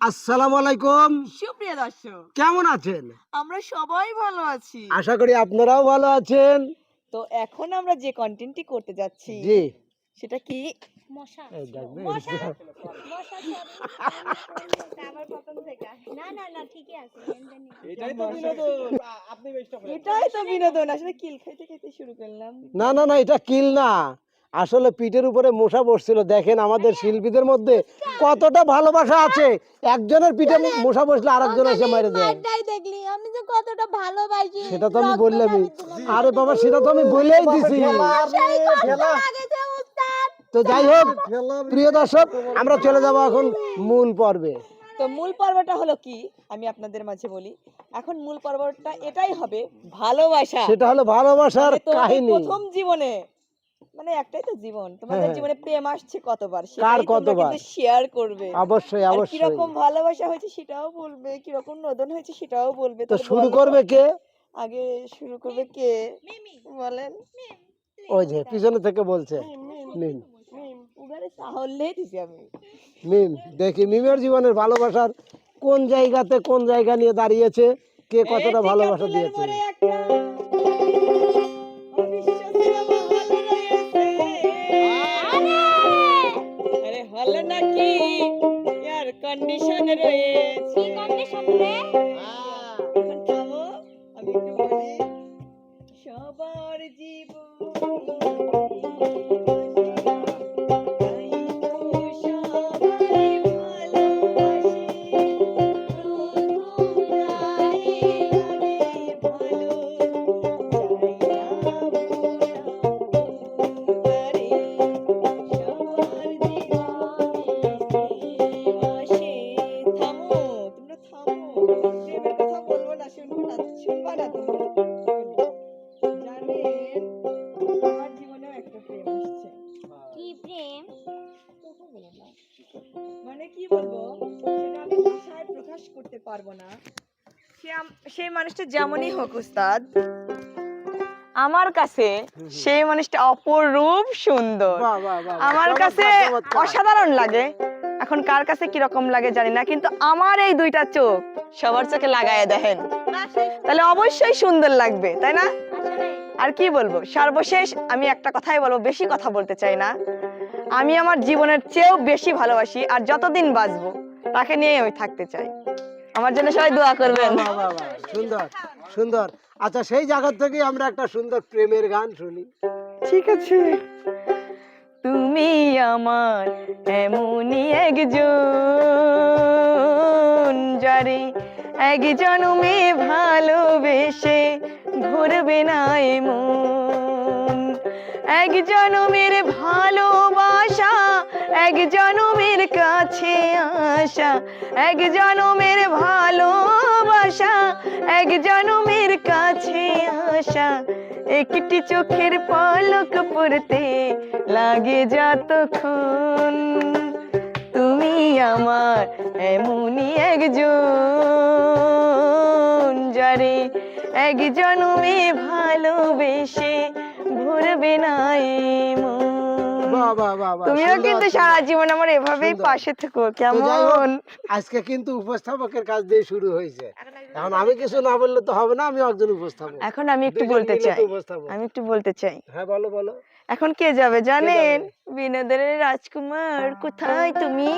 আসসালামু আলাইকুম। সুপ্রিয় দর্শক কেমন আছেন? আমরা সবাই ভালো আছি। আশা করি আপনারাও ভালো আছেন। তো এখন আমরা যে কন্টেন্টটি করতে যাচ্ছি জি। সেটা কি? মশা। মশা। মশা আবার প্রথম থেকে। না না না ঠিকই আছে লেনদেন এটাই তো বিনোদন আসলে কিল খাইতে খাইতে শুরু করলাম। না না না এটা কিল না। আসলে পিঠের উপরে মশা বসছিল। দেখেন আমাদের শিল্পীদের মধ্যে কতটা ভালোবাসা আছে। একজনের পিঠে মশা বসলে আরেকজন এসে মেরে দেয়। এটাই দেখলি আমি যে কতটা ভালোবাসি সেটা তো আমি বললামই। আরে বাবা সেটা তো আমি বলেই দিছি। তো যাই হোক প্রিয় দর্শক আমরা চলে যাব এখন মূল পর্বে। তো মূল পর্বটা হলো কি? আমি আপনাদের মাঝে বলি এখন মূল পর্বটা এটাই হবে ভালোবাসা। সেটা হলো ভালোবাসার মানে কাহিনী। প্রথম জীবনে। মানে একটাই তো জীবন। তোমাদের হ্যাঁ। জীবনে প্রেম আসছে কতবার কার সেটাই তোমরা কতবার? কিন্তু শেয়ার করবে। অবশ্যই আর অবশ্যই। কীরকম ভালোবাসা হয়েছে সেটাও বলবে কীরকম নদন হয়েছে সেটাও বলবে। তো শুরু করবে কে? আগে শুরু করবে কে? বলেন। ওই যে পিছনে থেকে বলছে। মিম মিম দেখি মিমের জীবনের ভালোবাসার কোন জায়গাতে কোন জায়গা নিয়ে দাঁড়িয়েছে কে কতটা ভালোবাসা দিয়েছে? এয়ার কন্ডিশন রয়েছে কন্ডিশন রে? আমি সবার জীবন সেই মানুষটা যেমনই হোক উস্তাদ। আমার কাছে সেই মানুষটা অপরূপ সুন্দর। আমার কাছে অসাধারণ লাগে। এখন কার কাছে কি রকম লাগে জানি না কিন্তু আমার এই দুইটা চোখ সবার চোখে লাগায় দেখেন। তাহলে অবশ্যই সুন্দর লাগবে তাই না? আর কি বলব? সর্বশেষ আমি একটা কথাই বলব বেশি কথা বলতে চাই না। আমি আমার জীবনের চেয়েও বেশি ভালোবাসি আর যতদিন বাঁচবো তাকে নিয়ে আমি থাকতে চাই। আমার জন্য সবাই দোয়া করবেন। সুন্দর সুন্দর। আচ্ছা সেই জায়গা থেকে আমরা একটা সুন্দর প্রেমের গান শুনি। ঠিক আছে। তুমি আমার এমনই একজন যারে এক জন্মে ভালোবেসে ঘুরবে না এ মন এক জনমের ভালোবাসা, এক জনমের কাছে আসা, এক জনমের ভালোবাসা, এক জনমের কাছে আসা। একটি চোখের পলক পড়তে লাগে যতক্ষণ তুমি আমার এমনই একজন, যারে এক জনমে ভালোবেসে বাহ, তুমিও কিন্তু সারা জীবন আমার এভাবেই পাশে থেকো কেমন? আজকে কিন্তু উপস্থাপকের কাজ দিয়ে শুরু হয়েছে। এখন আমি কিছু না বললে তো হবে না আমি একজন উপস্থাপক। এখন আমি একটু বলতে চাই। আমি একটু বলতে চাই। হ্যাঁ বলো বলো। এখন কে যাবে জানেন? বিনোদনের রাজকুমার কোথায় তুমি?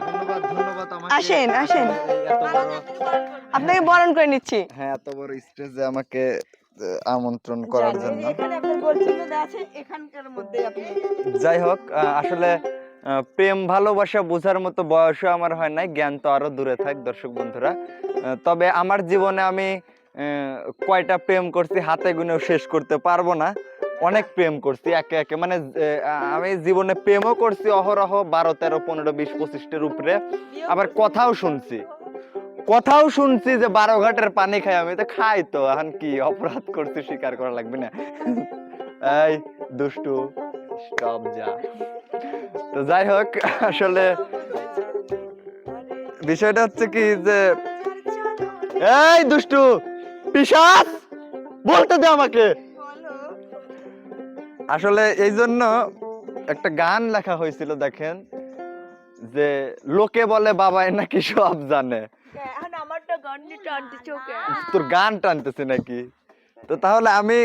ধন্যবাদ ধন্যবাদ আমাকে। আসেন, আসেন। আপনাকে বরণ করে নিচ্ছি। হ্যাঁ এত বড় স্টেজে আমাকে আমন্ত্রণ করার জন্য। যাই হোক আসলে প্রেম ভালোবাসা বোঝার মতো বয়সও আমার হয় নাই জ্ঞান তো আরও দূরে থাক দর্শক বন্ধুরা। তবে আমার জীবনে আমি কয়টা প্রেম করছি হাতে গুনেও শেষ করতে পারব না। অনেক প্রেম করছি একে একে। মানে আমি জীবনে প্রেমও করছি অহরহ বারো তেরো পনেরো বিশ পঁচিশটার উপরে। আবার কথাও শুনছি। কথাও শুনছি যে বারো ঘাটের পানি খাই আমি, তো খাই তো, এখন কি অপরাধ করছি স্বীকার করা লাগবে না। এই দুষ্টু, স্টপ যা। তো যাই হোক, আসলে বিষয়টা হচ্ছে কি যে, এই দুষ্টু, পিশাচ, বলতে দে আমাকে। আসলে এই জন্য একটা গান লেখা হয়েছিল, দেখেন, যে লোকে বলে বাবাই নাকি সব জানে এখন আমার তো গন্ডি টানতে চোখে তোর গান টানতেছে নাকি? তো তাহলে আমি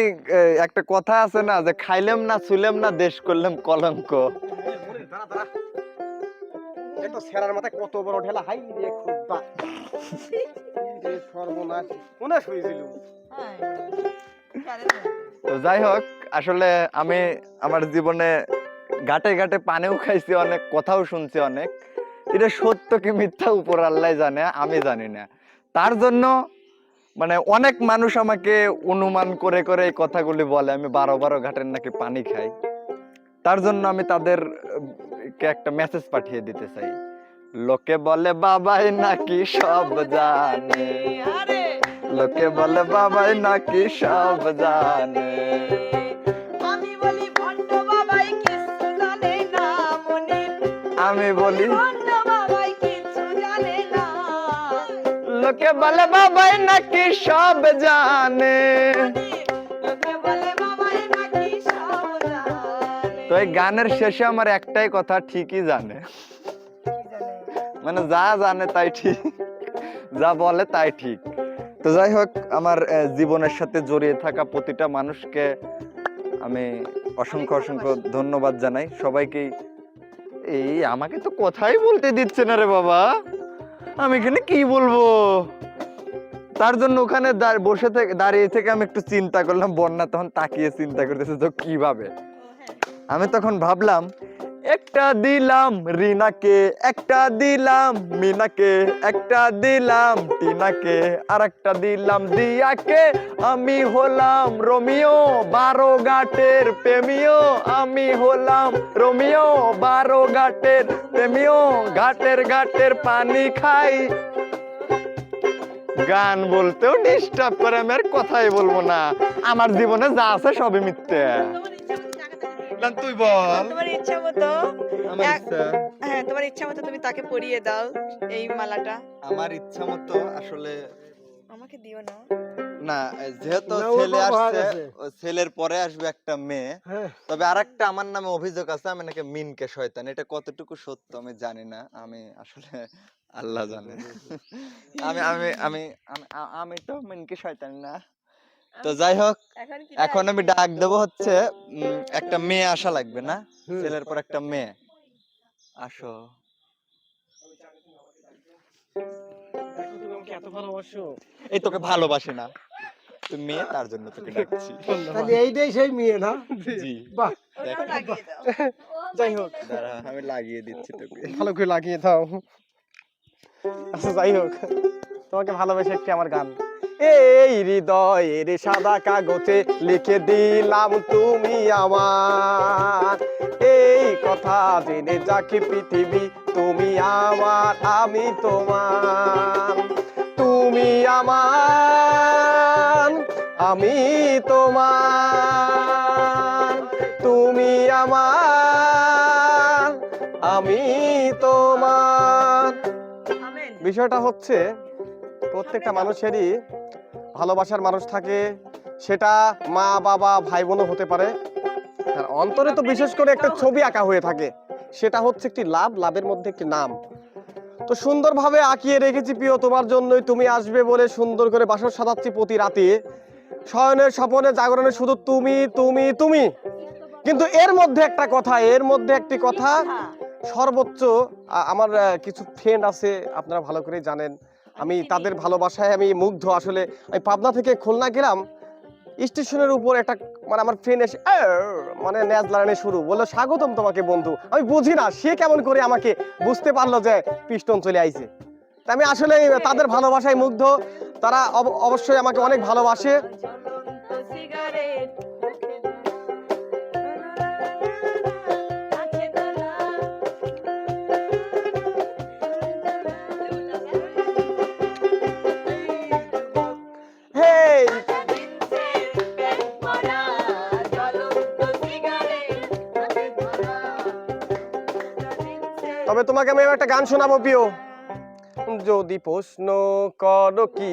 একটা কথা আছে না যে খাইলাম না না দেশ করলাম কলঙ্ক। তো সেরার মাথায় কত বড় ঠেলা হাই রে খুদ্া সর্বনাশ কোনে শুয়েছিল তো যাই হোক আসলে আমি আমার জীবনে ঘাটে ঘাটে পানিও খাইছি অনেক কথাও শুনছি অনেক। এটা সত্য কি মিথ্যা উপর আল্লাহ জানে আমি জানি না। তার জন্য মানে অনেক মানুষ আমাকে অনুমান করে করে এই কথাগুলি বলে আমি বারো বারো ঘাটের নাকি পানি খাই। তার জন্য আমি তাদের একটা মেসেজ পাঠিয়ে দিতে চাই। লোকে বলে বাবাই নাকি সব জানে। লোকে বলে বাবাই নাকি সব জানে। আমি বলি লোকে বলে বাবাই নাকি সব জানে। তো এই গানের শেষে আমার একটাই কথা, ঠিকই জানে। মানে যা জানে তাই ঠিক, যা বলে তাই ঠিক। তো যাই হোক, আমার জীবনের সাথে জড়িয়ে থাকা প্রতিটা মানুষকে আমি অসংখ্য অসংখ্য ধন্যবাদ জানাই। সবাইকেই এই, আমাকে তো কথাই বলতে দিচ্ছে না রে বাবা। আমি এখানে কি বলব? তার জন্য ওখানে বসে থেকে দাঁড়িয়ে থেকে আমি একটু চিন্তা করলাম বন্যা তখন তাকিয়ে চিন্তা করতেছে তো কীভাবে। আমি তখন ভাবলাম একটা দিলাম রিনাকে, একটা দিলাম মিনাকে, একটা দিলাম টিনাকে আর একটা দিলাম দিয়াকে। আমি হলাম রোমিও বারো ঘাটের প্রেমিও। আমি হলাম রোমিও বারো ঘাটের প্রেমিও। ঘাটের ঘাটের পানি খাই। গান বলতেও ডিস্টার্ব করে, আমি আর কথাই বলব না। আমার জীবনে যা আছে সবই মিথ্যে। না, তুই বল। তোমার ইচ্ছা মতো আমার ইচ্ছা। হ্যাঁ তোমার ইচ্ছা মতো তুমি তাকে পরিয়ে দাও এই মালাটা। আমার ইচ্ছা মতো আসলে আমাকে দিও না। না যেহেতু ছেলে আসছে ছেলের পরে আসবে একটা মেয়ে। হ্যাঁ। তবে আরেকটা আমার নামে অভিযোগ আছে আমি নাকি মিনকে শয়তান। এটা কতটুকু সত্য আমি জানি না। আমি আসলে আল্লাহ জানে। আমি আমি আমি আমি আমি তো মিনকে শয়তান না। তো যাই হোক এখন আমি ডাক দেবো হচ্ছে একটা মেয়ে আসা লাগবে না? ছেলের পর একটা মেয়ে। আসো। এই তোকে ভালোবাসি না। তুই মেয়ে তার জন্য তোকে ডাকছি। তাহলে এইটাই সেই মেয়ে না? জি। বাহ। যাই হোক। দাঁড়া আমি লাগিয়ে দিচ্ছি তোকে। ভালো করে লাগিয়ে দাও। আচ্ছা যাই হোক। তোমাকে ভালোবেসে একটি আমার গান। এই হৃদয়ের সাদা কাগজে লিখে দিলাম তুমি আমার। এই কথা জেনে যাকে পৃথিবী তুমি আমার আমি তোমার। তুমি আমার আমি তোমার। তুমি আমার আমি তোমার। বিষয়টা হচ্ছে প্রত্যেকটা মানুষেরই ভালোবাসার মানুষ থাকে, সেটা মা, বাবা ভাই বোনও হতে পারে। আর অন্তরে তো বিশেষ করে একটা ছবি আঁকা হয়ে থাকে, সেটা হচ্ছে একটি লাভ, লাভের মধ্যে একটি নাম। তো সুন্দরভাবে আঁকিয়ে রেখেছি প্রিয়, তোমার জন্যই তুমি আসবে বলে সুন্দর করে বাসর সাজাচ্ছি প্রতি রাতে। শয়নের স্বপনে, জাগরণে শুধু তুমি তুমি তুমি। কিন্তু এর মধ্যে একটা কথা, এর মধ্যে একটি কথা, সর্বোচ্চ আমার কিছু ফ্রেন্ড আছে, আপনারা ভালো করে জানেন। আমি তাদের ভালোবাসায় আমি মুগ্ধ আসলে। আমি পাবনা থেকে খুলনা গেলাম স্টেশনের উপর একটা মানে আমার ফ্রেন্ড এসে মানে ন্যাজ লাগানো শুরু। বলল স্বাগতম তোমাকে বন্ধু। আমি বুঝি না সে কেমন করে আমাকে বুঝতে পারল যে পিস্টন চলে আইছে। তা আমি আসলে তাদের ভালোবাসায় মুগ্ধ। তারা অব- অবশ্যই আমাকে অনেক ভালোবাসে। তবে তোমাকে আমি একটা গান শোনাবো, প্রিয়। যদি প্রশ্ন করো কি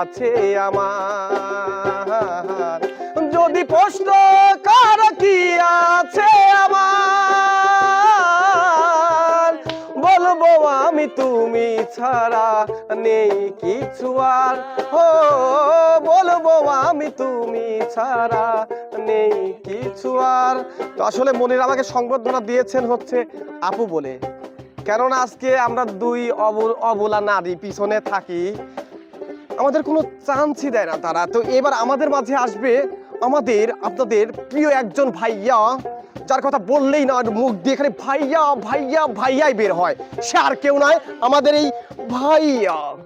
আছে আমার, যদি প্রশ্ন করো কি আছে আমার বল আমি তুমি ছাড়া নেই কিছু আর। ও বলব আমি তুমি ছাড়া নেই কিছু আর। আসলে মনির আমাকে সংবর্ধনা দিয়েছেন হচ্ছে আপু বলে। কেননা আজকে আমরা দুই অব- অবলা নারী পিছনে থাকি। আমাদের কোনো চান্সই দেয় না তারা। তো এবার আমাদের মাঝে আসবে আমাদের, আপনাদের প্রিয় একজন ভাইয়া, যার কথা বললেই না মুখ দিয়ে এখানে ভাইয়া ভাইয়া, ভাইয়াই বের হয়। সে আর কেউ নয়, আমাদের এই ভাইয়া।